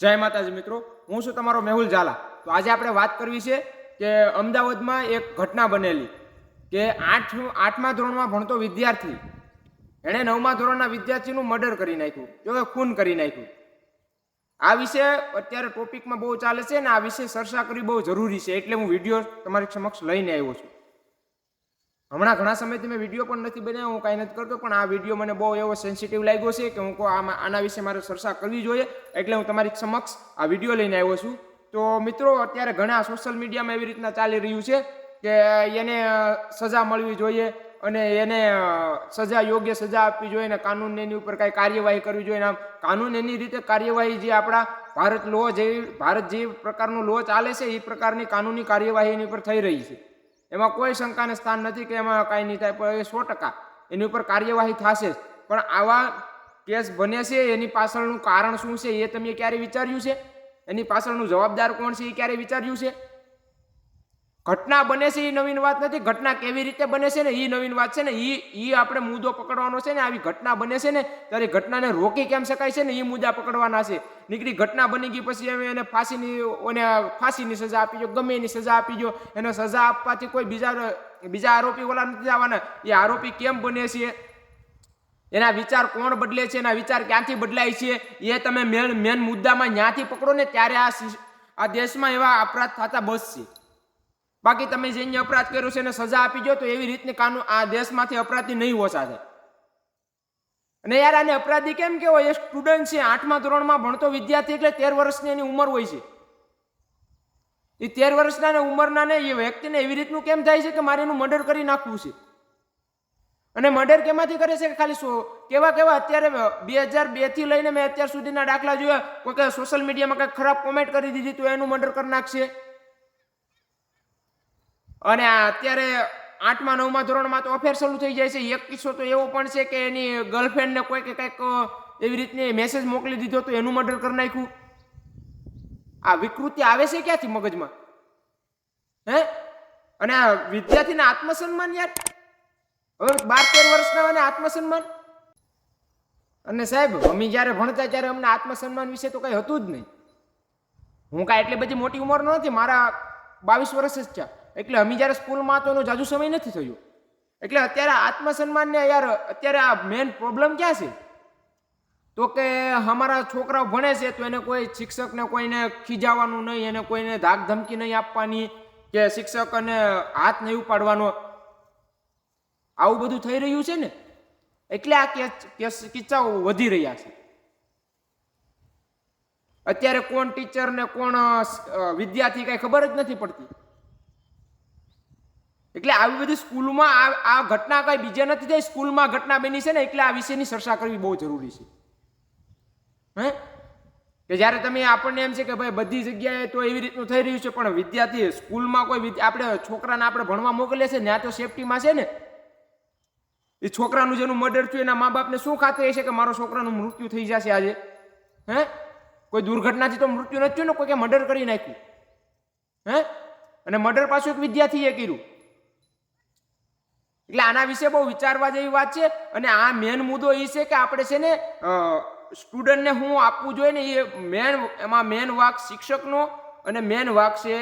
જય માતાજી મિત્રો, હું છું તમારો મેહુલ ઝાલા. તો આજે આપણે વાત કરવી છે કે અમદાવાદમાં એક ઘટના બનેલી કે આઠ આઠમા ધોરણમાં ભણતો વિદ્યાર્થી, એણે નવમા ધોરણના વિદ્યાર્થીનું મર્ડર કરી નાખ્યું, જો ખૂન કરી નાખ્યું. આ વિશે અત્યારે ટોપિકમાં બહુ ચાલે છે અને આ વિશે ચર્ચા કરવી બહુ જરૂરી છે, એટલે હું વીડિયો તમારી સમક્ષ લઈને આવ્યો છું. હમણાં ઘણા સમયથી મેં વીડિયો પણ નથી બનાવ્યો, હું કાંઈ નથી કરતો, પણ આ વીડિયો મને બહુ એવો સેન્સિટિવ લાગ્યો છે કે હું આમાં, આના વિશે મારે ચર્ચા કરવી જોઈએ, એટલે હું તમારી સમક્ષ આ વીડિયો લઈને આવ્યો છું. તો મિત્રો, અત્યારે ઘણા સોશિયલ મીડિયામાં એવી રીતના ચાલી રહ્યું છે કે એને સજા મળવી જોઈએ અને એને સજા, યોગ્ય સજા આપવી જોઈએ અને કાનૂન એની ઉપર કાંઈ કાર્યવાહી કરવી જોઈએ. આમ કાનૂન એની રીતે કાર્યવાહી જે આપણા ભારત લો જેવી, ભારત જે પ્રકારનો લો ચાલે છે, એ પ્રકારની કાનૂની કાર્યવાહી એની ઉપર થઈ રહી છે. એમાં કોઈ શંકાને સ્થાન નથી કે એમાં કાંઈ નહીં થાય, પણ એ સો ટકા એની ઉપર કાર્યવાહી થશે જ. પણ આવા કેસ બને છે, એની પાછળનું કારણ શું છે એ તમે ક્યારે વિચાર્યું છે? એની પાછળનું જવાબદાર કોણ છે એ ક્યારે વિચાર્યું છે? ઘટના બને છે એ નવીન વાત નથી, ઘટના કેવી રીતે બને છે ને એ નવીન વાત છે ને એ એ આપણે મુદ્દો પકડવાનો છે ને, આવી ઘટના બને છે ને, ત્યારે ઘટનાને રોકી કેમ શકાય છે ને એ મુદ્દા પકડવાના છે. નીકળી ઘટના બની ગઈ પછી અમે એને ફાંસીની એને ફાંસીની સજા આપી દો ગમે એની સજા આપી દો એને સજા આપવાથી કોઈ બીજા બીજા આરોપી ઓલા નથી આવવાના એ આરોપી કેમ બને છે? એના વિચાર કોણ બદલે છે? એના વિચાર ક્યાંથી બદલાય છે? એ તમે મેન મેન મુદ્દામાં ન્યાથી પકડો ને, ત્યારે આ આ દેશમાં એવા અપરાધ થતા બસશે બાકી તમે જેને અપરાધ કર્યો છે એને સજા આપી દો તો એવી રીતની કાનૂન આ દેશમાંથી અપરાધી નહીં ઓછા થાય અને યાર આને અપરાધી કેમ કેવો એ સ્ટુડન્ટ છે, આઠમા ધોરણમાં ભણતો વિદ્યાર્થી એટલે તેર વર્ષની એની ઉંમર હોય છે. એ તેર વર્ષના ને ઉંમરના ને એ વ્યક્તિને એવી રીતનું કેમ થાય છે કે મારે એનું મર્ડર કરી નાખવું છે? અને મર્ડર કેમાંથી કરે છે કે ખાલી કેવા કેવા? અત્યારે બે હજાર બેથી લઈને મેં અત્યાર સુધીના દાખલા જોયા. કોઈ સોશિયલ મીડિયામાં કંઈક ખરાબ કોમેન્ટ કરી દીધી તો એનું મર્ડર કરી નાખશે. અને અત્યારે આઠમા, નવમા ધોરણમાં તો અફેર શરૂ થઈ જાય છે. એક કિસ્સો તો એવો પણ છે કે એની ગર્લફ્રેન્ડને કોઈ કે કંઈક એવી રીતની મેસેજ મોકલી દીધો તો એનું મર્ડર કરી નાખ્યું. આ વિકૃતિ આવે છે ક્યાંથી મગજમાં? હે? અને આ વિદ્યાર્થીને આત્મસન્માન યાર? હવે બાર, તેર વર્ષના અને આત્મસન્માન? અને સાહેબ, અમે જ્યારે ભણતા ત્યારે અમને આત્મસન્માન વિશે તો કંઈ હતું જ નહીં. હું કાંઈ એટલી બધી મોટી ઉંમર નથી મારા બાવીસ વર્ષ જ છે એટલે અમે જ્યારે સ્કૂલમાં તો એનો જાજુ સમય નથી થયો. એટલે અત્યારે આત્મસન્માનને યાર, અત્યારે આ મેઇન પ્રોબ્લેમ ક્યાં છે? તો કે અમારા છોકરાઓ ભણે છે, તો એને કોઈ શિક્ષકને કોઈને ખીજાવાનું નહીં, એને કોઈને ધાક ધમકી નહીં આપવાની, કે શિક્ષકને હાથ નહીં ઉપાડવાનો. આવું બધું થઈ રહ્યું છે ને? એટલે આ કેસ કિસ્સાઓ વધી રહ્યા છે. અત્યારે કોણ ટીચર ને કોણ વિદ્યાર્થી કઈ ખબર જ નથી પડતી. એટલે આવી બધી સ્કૂલમાં આ ઘટના કઈ બીજા નથી થઈ. સ્કૂલમાં ઘટના બની છે ને એટલે આ વિશેની ચર્ચા કરવી બહુ જરૂરી છે. હે? કે જ્યારે તમે આપણને એમ છે કે ભાઈ બધી જગ્યાએ તો એવી રીતનું થઈ રહ્યું છે, પણ વિદ્યાર્થી સ્કૂલમાં કોઈ આપણે છોકરાને આપણે ભણવા મોકલે છે ત્યાં તો સેફટીમાં છે ને. એ છોકરાનું જેનું મર્ડર થયું, એના મા બાપને શું ખાતરી છે કે મારો છોકરાનું મૃત્યુ થઈ જશે આજે? હે? કોઈ દુર્ઘટનાથી તો મૃત્યુ નથી થયું ને કોઈ મર્ડર કરી નાખ્યું. હે? અને મર્ડર પાછું એક વિદ્યાર્થીએ કર્યું. એટલે આના વિશે બહુ વિચારવા જેવી વાત છે. અને આ મેન મુદ્દો એ છે કે આપણે છે ને સ્ટુડન્ટને હું આપવું જોઈએ ને એ મેન એમાં મેન વાક શિક્ષકનો અને મેન વાક છે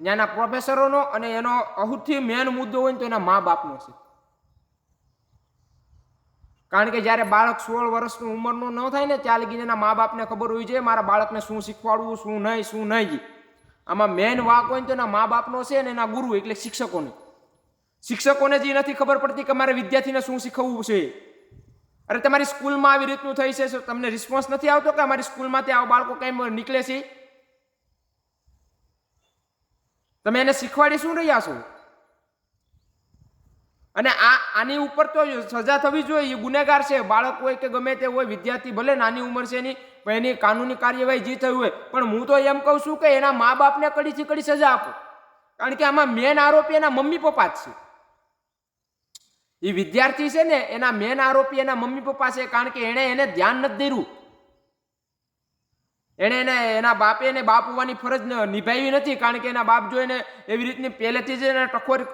ત્યાંના પ્રોફેસરોનો અને એનો સૌથી મેન મુદ્દો હોય ને તો એના મા બાપનો છે. કારણ કે જ્યારે બાળક સોળ વર્ષની ઉંમરનો ન થાય ને ત્યાં લગીને એના મા બાપને ખબર હોવી જોઈએ મારા બાળકને શું શીખવાડવું, શું નહીં શું નહીં. આમાં મેન વાક હોય ને તો એના મા બાપનો છે અને એના ગુરુ એટલે શિક્ષકોને. શિક્ષકોને જે નથી ખબર પડતી કે મારે વિદ્યાર્થીને શું શીખવવું છે. અરે તમારી સ્કૂલમાં આવી રીતનું થઈ છે તમને રિસ્પોન્સ નથી આવતો કે અમારી સ્કૂલમાંથી આવા બાળકો કંઈ નીકળે છે? તમે એને શીખવાડી શું રહ્યા છો? અને આ આની ઉપર તો સજા થવી જોઈએ, એ ગુનેગાર છે, બાળક હોય કે ગમે તે હોય, વિદ્યાર્થી ભલે નાની ઉંમર છે એની, પણ એની કાનૂની કાર્યવાહી જે થયું હોય. પણ હું તો એમ કહું છું કે એના મા બાપને કડીથી કડી સજા આપો. કારણ કે આમાં મેન આરોપી એના મમ્મી પપ્પા જ છે. એ વિદ્યાર્થી છે ને, એના મેન આરોપી, એના મમ્મી પપ્પા છે, કારણ કે એણે એને ધ્યાન નથી ધર્યું. એણે એને, એના બાપે એને બાપ હોવાની ફરજ નિભાવી નથી, કારણ કે એના બાપ જો એને એવી રીતની પહેલેથી જ એને ટકોર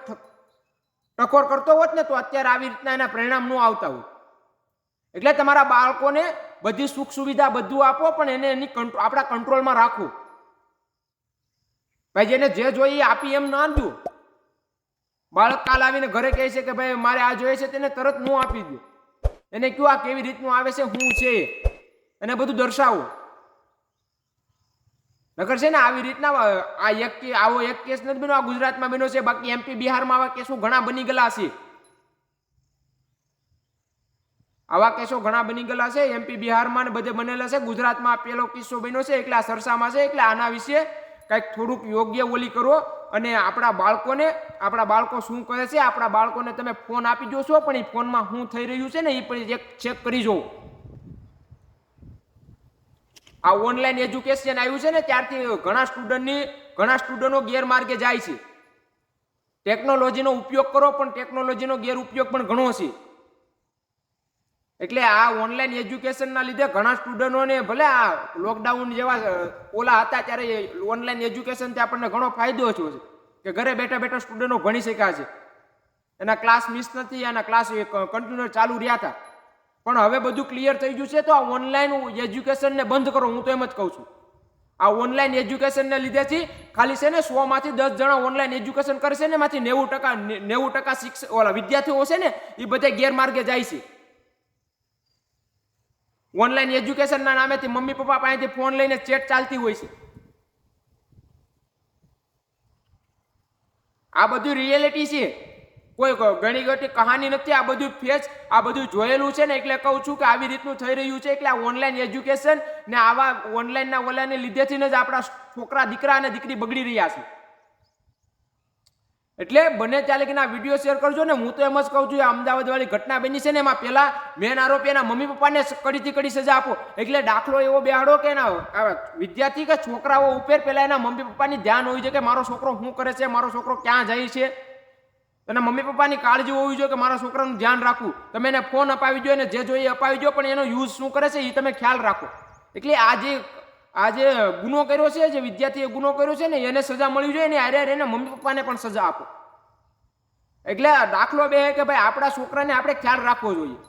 ટકોર કરતો હોત ને, તો અત્યારે આવી રીતના એના પરિણામ ન આવતા હોય. એટલે તમારા બાળકોને બધી સુખ સુવિધા બધું આપો, પણ એને એની આપણા કંટ્રોલમાં રાખો. ભાઈ જેને જે જોઈએ આપી એમ ના દો બાળક કાલ આવીને ઘરે કહે છે કે ભાઈ મારે આ જોઈએ છે તેને તરત હું આપી દો એને કયું આ કેવી રીતનું આવે છે શું છે? એને બધું દર્શાવો. નકર છે ને આવી રીતના આ એક આવો એક કેસ નથી બન્યો, આ ગુજરાતમાં બન્યો છે, બાકી એમપી બિહારમાં આવા કેસો ઘણા બની ગયેલા છે. આવા કેસો ઘણા બની ગયેલા છે એમપી બિહારમાં ને બધે બનેલા છે. ગુજરાતમાં પેલો કિસ્સો બન્યો છે એટલે આ સરસામાં છે એટલે આના વિશે કંઈક થોડુંક યોગ્ય ઓલી કરો. અને આપણા બાળકોને, આપણા બાળકો શું કરે છે? આપણા બાળકોને તમે ફોન આપી છો પણ એ ફોનમાં શું થઈ રહ્યું છે ને એ પણ એક ચેક કરી જોવો. આ ઓનલાઈન એજ્યુકેશન આવ્યું છે ને, ત્યારથી ઘણા સ્ટુડન્ટની ઘણા સ્ટુડન્ટો ગેરમાર્ગે જાય છે. ટેકનોલોજીનો ઉપયોગ કરો, પણ ટેકનોલોજીનો ગેરઉપયોગ પણ ઘણો છે. એટલે આ ઓનલાઈન એજ્યુકેશનના લીધે ઘણા સ્ટુડન્ટોને ભલે આ લોકડાઉન જેવા ઓલા હતા ત્યારે ઓનલાઈન એજ્યુકેશનથી આપણને ઘણો ફાયદો થયો છે. કે ઘરે બેઠા બેઠા સ્ટુડન્ટો ભણી શક્યા છે. એના ક્લાસ મિસ નથી, એના ક્લાસ કન્ટિન્યુ ચાલુ રહ્યા હતા. પણ હવે બધું ક્લિયર થઈ ગયું છે તો આ ઓનલાઈન એજ્યુકેશનને બંધ કરો, હું તો એમ જ કહું છું. આ ઓનલાઈન એજ્યુકેશનને લીધેથી ખાલી છે ને સો માંથી દસ જણા ઓનલાઈન એજ્યુકેશન કરશે ને એમાંથી નેવું ટકા નેવું ટકા શિક્ષક ઓલા વિદ્યાર્થીઓ છે ને, એ બધા ગેરમાર્ગે જાય છે. ઓનલાઈન એજ્યુકેશનના નામેથી મમ્મી પપ્પા પાસેથી ફોન લઈને ચેટ ચાલતી હોય છે. આ બધું રિયાલિટી છે. કોઈ ઘણી ઘટી કહાની નથી, આ બધું ફેસ આ બધું જોયેલું છે ને, એટલે કહું છું કે આવી રીતનું થઈ રહ્યું છે, એટલે આ ઓનલાઈન એજ્યુકેશન ને આવા ઓનલાઈનના ઓલાને લીધેથી જ આપણા છોકરા, દીકરા અને દીકરી બગડી રહ્યા છે. એટલે બને ચાલે કે ના વીડિયો શેર કરજો ને હું તો એમ જ કહું છું આ અમદાવાદ વાળી ઘટના બની છે ને એમાં પેલા મેન આરોપી એના મમ્મી પપ્પાને કડીથી કડી સજા આપો. એટલે દાખલો એવો બેહાડો કે એના વિદ્યાર્થી કે છોકરાઓ ઉપર પેલા એના મમ્મી પપ્પાની ધ્યાન હોવી જોઈએ કે મારો છોકરો શું કરે છે, મારો છોકરો ક્યાં જાય છે. એના મમ્મી પપ્પાની કાળજી હોવી જોઈએ કે મારા છોકરાનું ધ્યાન રાખવું. તમે એને ફોન અપાવી જોઈએ અને જે જોઈએ અપાવી દો પણ એનો યુઝ શું કરે છે એ તમે ખ્યાલ રાખો. એટલે આ જે આ જે ગુનો કર્યો છે, જે વિદ્યાર્થીએ ગુનો કર્યો છે ને, એને સજા મળવી જોઈએ ને, આરે એને મમ્મી પપ્પાને પણ સજા આપો. એટલે દાખલો બે કે ભાઈ આપણા છોકરાને આપણે ખ્યાલ રાખવો જોઈએ.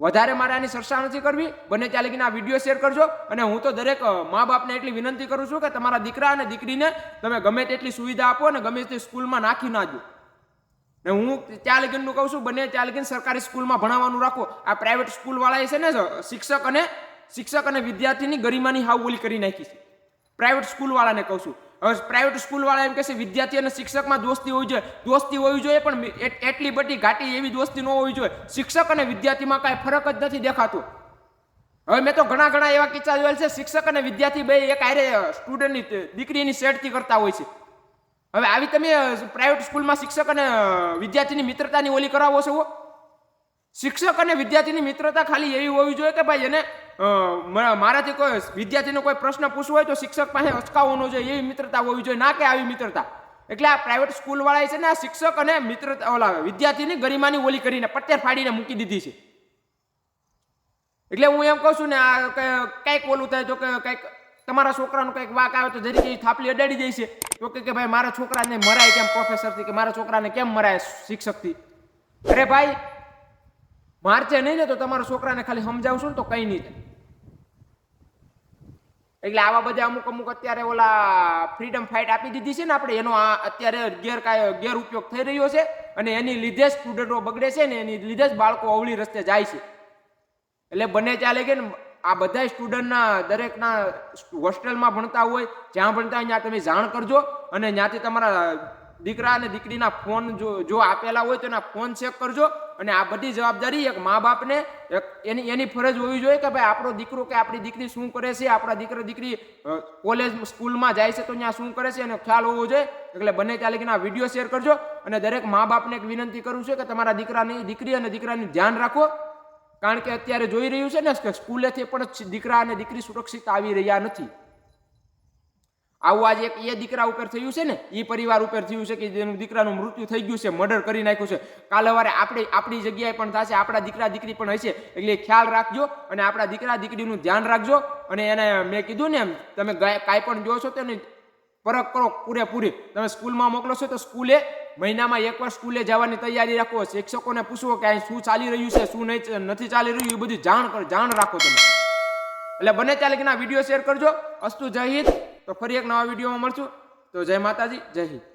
વધારે મારે આની ચર્ચા નથી કરવી, બને ત્યાં લગીને આ વીડિયો શેર કરજો, અને હું તો દરેક મા બાપને એટલી વિનંતી કરું છું કે તમારા દીકરા અને દીકરીને તમે ગમે તેટલી સુવિધા આપો અને ગમે તે સ્કૂલમાં નાખી ના દો. ને હું ત્યાં લગીનનું કહું છું, બને ત્યાં લગીન સરકારી સ્કૂલમાં ભણાવવાનું રાખો. આ પ્રાઇવેટ સ્કૂલવાળા છે ને શિક્ષક અને શિક્ષક અને વિદ્યાર્થીની ગરિમાની હાવ ઓલી કરી નાખી છે. પ્રાઇવેટ સ્કૂલવાળાને કહું છું. હવે પ્રાઇવેટ સ્કૂલવાળા એમ કહેશે વિદ્યાર્થી અને શિક્ષકમાં દોસ્તી હોવી જોઈએ. દોસ્તી હોવી જોઈએ પણ એટ- એટલી બધી ઘાટી એવી દોસ્તી ન હોવી જોઈએ. શિક્ષક અને વિદ્યાર્થીમાં કાંઈ ફરક જ નથી દેખાતો. હવે મેં તો ઘણા ઘણા એવા કિસ્સા જોયેલ છે, શિક્ષક અને વિદ્યાર્થી બે એક આરે સ્ટુડન્ટની દીકરીની સેડથી કરતા હોય છે. હવે આવી તમે પ્રાઇવેટ સ્કૂલમાં શિક્ષક અને વિદ્યાર્થીની મિત્રતાની ઓલી કરાવો છો શિક્ષક અને વિદ્યાર્થીની મિત્રતા ખાલી એવી હોવી જોઈએ કે ભાઈ એને મારાથી કોઈ વિદ્યાર્થીનો કોઈ પ્રશ્ન પૂછવો હોય તો શિક્ષક પાસે અચકાવવાનો જોઈએ, એવી મિત્રતા હોવી જોઈએ, ના કે આવી મિત્રતા. એટલે આ પ્રાઇવેટ સ્કૂલવાળાએ છે ને આ શિક્ષક અને મિત્રતા, ઓલા વિદ્યાર્થીની ગરિમાની ઓલી કરીને પટ્ટેર ફાડીને મૂકી દીધી છે. એટલે હું એમ કહું છું ને, આ કંઈક ઓલું થાય તો કે કંઈક તમારા છોકરાનું કંઈક વાક આવે તો જરીક થાપલી અડાડી જાય છે. તો કે ભાઈ મારા છોકરાને મરાય કેમ પ્રોફેસરથી કે મારા છોકરાને કેમ મરાય શિક્ષકથી? અરે ભાઈ મારશે નહીં ને તો તમારા છોકરાને ખાલી સમજાવશું ને તો કંઈ નહીં થાય. એટલે આવા બધા અમુક અમુક અત્યારે ઓલા ફ્રીડમ ફાઇટ આપી દીધી છે ને આપણે, એનો આ અત્યારે ગેરકાય ગેરઉપયોગ થઈ રહ્યો છે અને એની લીધે જ સ્ટુડન્ટો બગડે છે ને એની લીધે જ બાળકો અવળી રસ્તે જાય છે. એટલે બને ચાલે કે આ બધા સ્ટુડન્ટના દરેકના હોસ્ટેલમાં ભણતા હોય, જ્યાં ભણતા હોય ત્યાં તમે જાણ કરજો અને ત્યાંથી તમારા દીકરા અને દીકરીના ફોન જો જો આપેલા હોય તો એના ફોન ચેક કરજો અને આ બધી જવાબદારી એક મા બાપને એની એની ફરજ હોવી જોઈએ કે ભાઈ આપણો દીકરો કે આપણી દીકરી શું કરે છે, આપણા દીકરા, દીકરી કોલેજ સ્કૂલમાં જાય છે તો ત્યાં શું કરે છે એનો ખ્યાલ હોવો જોઈએ. એટલે બંને ત્યાં વીડિયો શેર કરજો અને દરેક મા બાપને એક વિનંતી કરું છું કે તમારા દીકરાની, દીકરી અને દીકરાનું ધ્યાન રાખો. કારણ કે અત્યારે જોઈ રહ્યું છે ને કે સ્કૂલેથી પણ દીકરા અને દીકરી સુરક્ષિત આવી રહ્યા નથી. આવું આજે એક એ દીકરા ઉપર થયું છે ને એ પરિવાર ઉપર થયું છે કે જેનું દીકરાનું મૃત્યુ થઈ ગયું છે, મર્ડર કરી નાખ્યું છે. કાલ સવારે આપણે, આપણી જગ્યાએ પણ થશે, આપણા દીકરા દીકરી પણ હશે. એટલે ખ્યાલ રાખજો અને આપણા દીકરા દીકરીનું ધ્યાન રાખજો. અને એને મેં કીધું ને એમ, તમે કાંઈ પણ જો છો તો એને પરખ કરો પૂરેપૂરી. તમે સ્કૂલમાં મોકલો છો તો સ્કૂલે, મહિનામાં એકવાર સ્કૂલે જવાની તૈયારી રાખો. શિક્ષકોને પૂછો કે અહીં શું ચાલી રહ્યું છે, શું નહીં નથી ચાલી રહ્યું એ બધું જાણ જાણ રાખો તમે. એટલે બને ત્યાં લગીના વીડિયો શેર કરજો. અસ્તુ જય હિન્દ. તો ફરી એક નવા વિડીયોમાં મળશું. તો જય માતાજી જય હિન્દ.